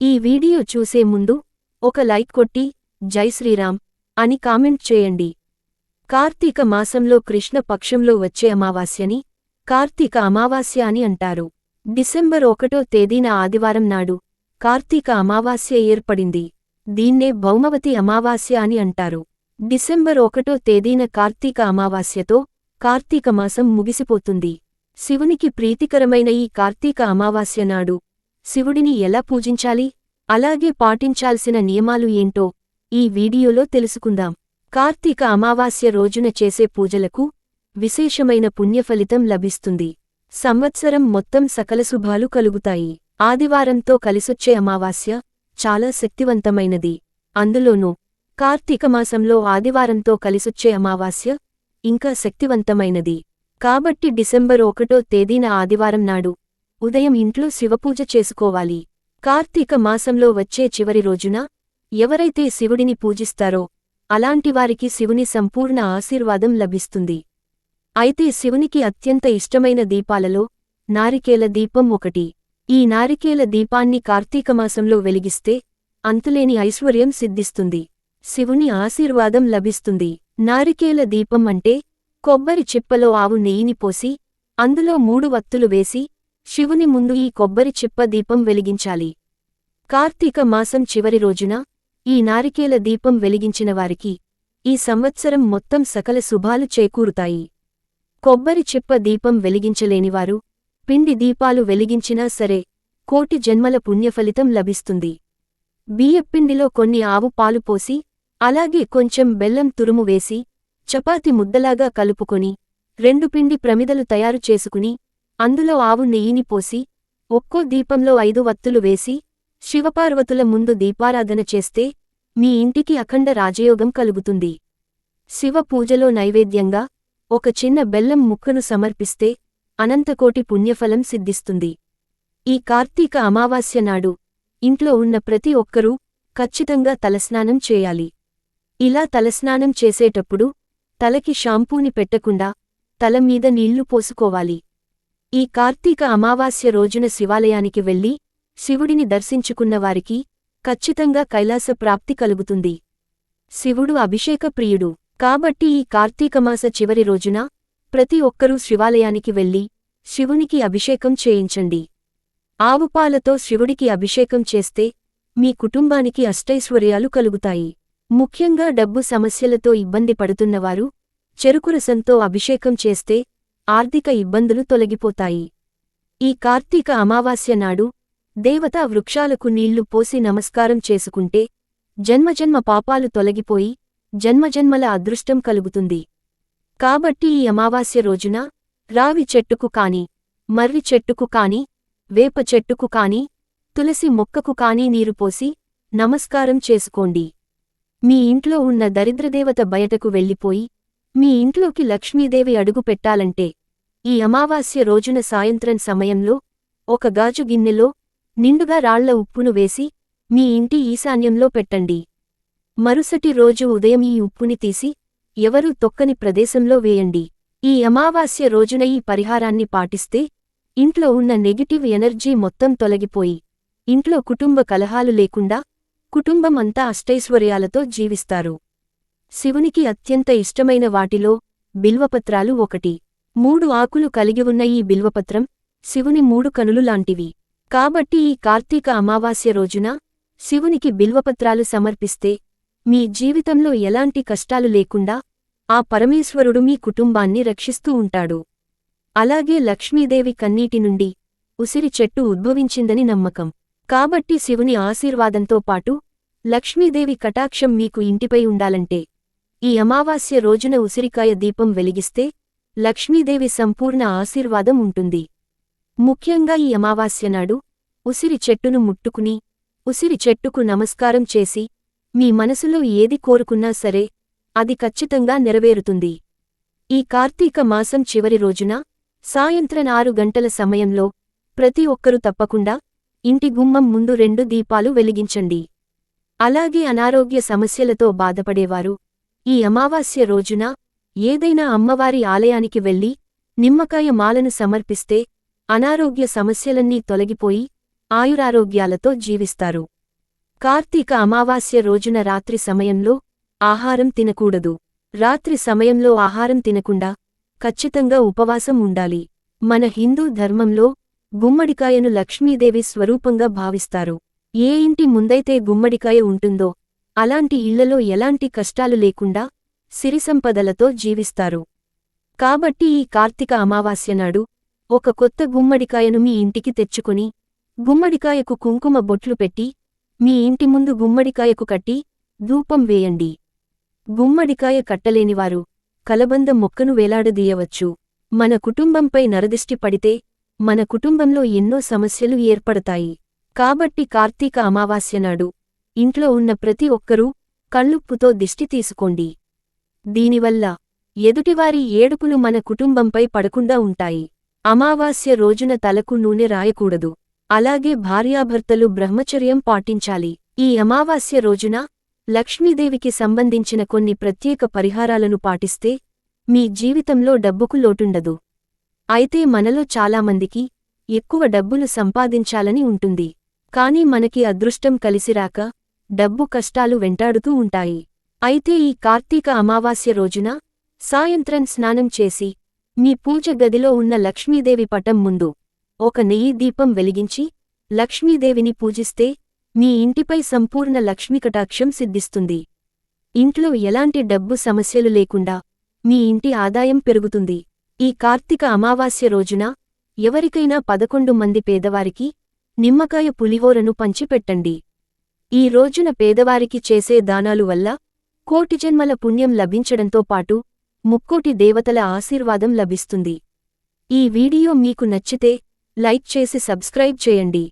ఈ వీడియో చూసే ముందు ఒక లైక్ కొట్టి జై శ్రీరామ్ అని కామెంట్ చేయండి. కార్తీక మాసంలో కృష్ణ పక్షంలో వచ్చే అమావాస్యని కార్తీక అమావాస్య అని అంటారు. డిసెంబర్ ఒకటో తేదీన ఆదివారం నాడు కార్తీక అమావాస్య ఏర్పడింది. దీన్నే భౌమవతి అమావాస్య అని అంటారు. డిసెంబర్ ఒకటో తేదీన కార్తీక అమావాస్యతో కార్తీక మాసం ముగిసిపోతుంది. శివునికి ప్రీతికరమైన ఈ కార్తీక అమావాస్య నాడు శివుడిని ఎలా పూజించాలి? అలాగే పాటించాల్సిన నియమాలు ఏంటో ఈ వీడియోలో తెలుసుకుందాం. కార్తీక అమావాస్య రోజున చేసే పూజలకు విశేషమైన పుణ్యఫలితం లభిస్తుంది. సంవత్సరం మొత్తం సకల శుభాలు కలుగుతాయి. ఆదివారంతో కలిసొచ్చే అమావాస్య చాలా శక్తివంతమైనది. అందులోనూ కార్తీక మాసంలో ఆదివారంతో కలిసొచ్చే అమావాస్య ఇంకా శక్తివంతమైనది. కాబట్టి డిసెంబర్ ఒకటో తేదీన ఆదివారం నాడు ఉదయం ఇంట్లో శివపూజ చేసుకోవాలి. కార్తీక మాసంలో వచ్చే చివరి రోజున ఎవరైతే శివుడిని పూజిస్తారో అలాంటివారికి శివుని సంపూర్ణ ఆశీర్వాదం లభిస్తుంది. అయితే శివునికి అత్యంత ఇష్టమైన దీపాలలో నారికేల దీపం ఒకటి. ఈ నారికేల దీపాన్ని కార్తీకమాసంలో వెలిగిస్తే అంతులేని ఐశ్వర్యం సిద్ధిస్తుంది. శివుని ఆశీర్వాదం లభిస్తుంది. నారికేల దీపం అంటే కొబ్బరి చిప్పలో ఆవు నెయ్యిని పోసి అందులో మూడు వత్తులు వేసి శివుని ముందు ఈ కొబ్బరి చిప్ప దీపం వెలిగించాలి. కార్తీక మాసం చివరి రోజున ఈ నారికేల దీపం వెలిగించిన వారికి ఈ సంవత్సరం మొత్తం సకల శుభాలు చేకూరుతాయి. కొబ్బరి చిప్ప దీపం వెలిగించలేనివారు పిండి దీపాలు వెలిగించినా సరే కోటి జన్మల పుణ్యఫలితం లభిస్తుంది. బియ్యపిండిలో కొన్ని ఆవు పాలు పోసి అలాగే కొంచెం బెల్లం తురుము వేసి చపాతి ముద్దలాగా కలుపుకొని రెండు పిండి ప్రమిదలు తయారు చేసుకుని అందులో ఆవు నెయ్యిని పోసి ఒక్కో దీపంలో ఐదు వత్తులు వేసి శివపార్వతుల ముందు దీపారాధన చేస్తే మీ ఇంటికి అఖండ రాజయోగం కలుగుతుంది. శివ పూజలో నైవేద్యంగా ఒక చిన్న బెల్లం ముక్కను సమర్పిస్తే అనంతకోటి పుణ్యఫలం సిద్ధిస్తుంది. ఈ కార్తీక అమావాస్య నాడు ఇంట్లో ఉన్న ప్రతి ఒక్కరూ ఖచ్చితంగా తలస్నానం చేయాలి. ఇలా తలస్నానం చేసేటప్పుడు తలకి షాంపూని పెట్టకుండా తల మీద నీళ్ళు పోసుకోవాలి. ఈ కార్తీక అమావాస్య రోజున శివాలయానికి వెళ్ళి శివుడిని దర్శించుకున్నవారికి ఖచ్చితంగా కైలాస ప్రాప్తి కలుగుతుంది. శివుడు అభిషేక ప్రియుడు కాబట్టి ఈ కార్తీకమాస చివరి రోజున ప్రతి ఒక్కరూ శివాలయానికి వెళ్ళి శివునికి అభిషేకం చేయించండి. ఆవుపాలతో శివుడికి అభిషేకం చేస్తే మీ కుటుంబానికి అష్టైశ్వర్యాలు కలుగుతాయి. ముఖ్యంగా డబ్బు సమస్యలతో ఇబ్బంది పడుతున్నవారు చెరుకురసంతో అభిషేకం చేస్తే ఆర్థిక ఇబ్బందులు తొలగిపోతాయి. ఈ కార్తీక అమావాస్య నాడు దేవతా వృక్షాలకు నీళ్ళు పోసి నమస్కారం చేసుకుంటే జన్మజన్మ పాపాలు తొలగిపోయి జన్మజన్మల అదృష్టం కలుగుతుంది. కాబట్టి ఈ అమావాస్య రోజున రావి చెట్టుకు కాని మర్రి చెట్టుకు కాని వేప చెట్టుకు కాని తులసి మొక్కకు కాని నీరు పోసి నమస్కారం చేసుకోండి. మీ ఇంట్లో ఉన్న దరిద్రదేవత బయటకు వెళ్ళిపోయి మీ ఇంట్లోకి లక్ష్మీదేవి అడుగు పెట్టాలంటే ఈ అమావాస్య రోజున సాయంత్రం సమయంలో ఒక గాజు గిన్నెలో నిండుగా రాళ్ళ ఉప్పును వేసి మీ ఇంటి ఈశాన్యంలో పెట్టండి. మరుసటి రోజు ఉదయం ఈ ఉప్పుని తీసి ఎవరూ తొక్కని ప్రదేశంలో వేయండి. ఈ అమావాస్య రోజున ఈ పరిహారాన్ని పాటిస్తే ఇంట్లో ఉన్న నెగిటివ్ ఎనర్జీ మొత్తం తొలగిపోయి ఇంట్లో కుటుంబ కలహాలు లేకుండా కుటుంబం అంతా అష్టైశ్వర్యాలతో జీవిస్తారు. శివునికి అత్యంత ఇష్టమైన వాటిలో బిల్వపత్రాలు ఒకటి. మూడు ఆకులు కలిగి ఉన్న ఈ బిల్వపత్రం శివుని మూడు కనులు లాంటివి. కాబట్టి ఈ కార్తీక అమావాస్య రోజున శివునికి బిల్వపత్రాలు సమర్పిస్తే మీ జీవితంలో ఎలాంటి కష్టాలు లేకుండా ఆ పరమేశ్వరుడు మీ కుటుంబాన్ని రక్షిస్తూ ఉంటాడు. అలాగే లక్ష్మీదేవి కన్నీటి నుండి ఉసిరి చెట్టు ఉద్భవించిందని నమ్మకం. కాబట్టి శివుని ఆశీర్వాదంతో పాటు లక్ష్మీదేవి కటాక్షం మీకు ఇంటిపై ఉండాలంటే ఈ అమావాస్య రోజున ఉసిరికాయ దీపం వెలిగిస్తే లక్ష్మీదేవి సంపూర్ణ ఆశీర్వాదం ఉంటుంది. ముఖ్యంగా ఈ అమావాస్య నాడు ఉసిరి చెట్టును ముట్టుకుని ఉసిరి చెట్టుకు నమస్కారం చేసి మీ మనసులో ఏది కోరుకున్నా సరే అది ఖచ్చితంగా నెరవేరుతుంది. ఈ కార్తీక మాసం చివరి రోజున సాయంత్రం ఆరు గంటల సమయంలో ప్రతి ఒక్కరూ తప్పకుండా ఇంటి గుమ్మం ముందు రెండు దీపాలు వెలిగించండి. అలాగే అనారోగ్య సమస్యలతో బాధపడేవారు ఈ అమావాస్య రోజున ఏదైనా అమ్మవారి ఆలయానికి వెళ్ళి నిమ్మకాయ మాలను సమర్పిస్తే అనారోగ్య సమస్యలన్నీ తొలగిపోయి ఆయురారోగ్యాలతో జీవిస్తారు. కార్తీక అమావాస్య రోజున రాత్రి సమయంలో ఆహారం తినకూడదు. రాత్రి సమయంలో ఆహారం తినకుండా ఖచ్చితంగా ఉపవాసం ఉండాలి. మన హిందూ ధర్మంలో గుమ్మడికాయను లక్ష్మీదేవి స్వరూపంగా భావిస్తారు. ఏ ఇంటి ముందైతే గుమ్మడికాయ ఉంటుందో అలాంటి ఇళ్ళలో ఎలాంటి కష్టాలు లేకుండా సిరిసంపదలతో జీవిస్తారు. కాబట్టి ఈ కార్తీక అమావాస్య నాడు ఒక కొత్త గుమ్మడికాయను మీ ఇంటికి తెచ్చుకుని గుమ్మడికాయకు కుంకుమ బొట్లు పెట్టి మీ ఇంటి ముందు గుమ్మడికాయకు కట్టి ధూపం వేయండి. గుమ్మడికాయ కట్టలేనివారు కలబంద మొక్కను వేలాడదీయవచ్చు. మన కుటుంబంపై నరదిష్టి పడితే మన కుటుంబంలో ఎన్నో సమస్యలు ఏర్పడతాయి. కాబట్టి కార్తీక అమావాస్య నాడు ఇంట్లో ఉన్న ప్రతి ఒక్కరూ కళ్ళుప్పుతో దిష్టి తీసుకోండి. దీనివల్ల ఎదుటివారి ఏడుపులు మన కుటుంబంపై పడకుండా ఉంటాయి. అమావాస్య రోజున తలకు నూనె రాయకూడదు. అలాగే భార్యాభర్తలు బ్రహ్మచర్యం పాటించాలి. ఈ అమావాస్య రోజున లక్ష్మీదేవికి సంబంధించిన కొన్ని ప్రత్యేక పరిహారాలను పాటిస్తే మీ జీవితంలో డబ్బుకు లోటుండదు. అయితే మనలో చాలామందికి ఎక్కువ డబ్బులు సంపాదించాలని ఉంటుంది. కాని మనకి అదృష్టం కలిసిరాక డబ్బు కష్టాలు వెంటాడుతూ ఉంటాయి. అయితే ఈ కార్తీక అమావాస్య రోజున సాయంత్రం స్నానం చేసి మీ పూజ గదిలో ఉన్న లక్ష్మీదేవి పటం ముందు ఒక నెయ్యి దీపం వెలిగించి లక్ష్మీదేవిని పూజిస్తే మీ ఇంటిపై సంపూర్ణ లక్ష్మీకటాక్షం సిద్ధిస్తుంది. ఇంట్లో ఎలాంటి డబ్బు సమస్యలు లేకుండా మీ ఇంటి ఆదాయం పెరుగుతుంది. ఈ కార్తీక అమావాస్య రోజున ఎవరికైనా పదకొండు మంది పేదవారికి నిమ్మకాయ పులిహోరను పంచిపెట్టండి. ఈ రోజున పేదవారికి చేసే దానాలు వల్ల కోటి జన్మల పుణ్యం లభించడంతో పాటు ముక్కోటి దేవతల ఆశీర్వాదం లభిస్తుంది. ఈ వీడియో మీకు నచ్చితే లైక్ చేసి సబ్స్క్రైబ్ చేయండి.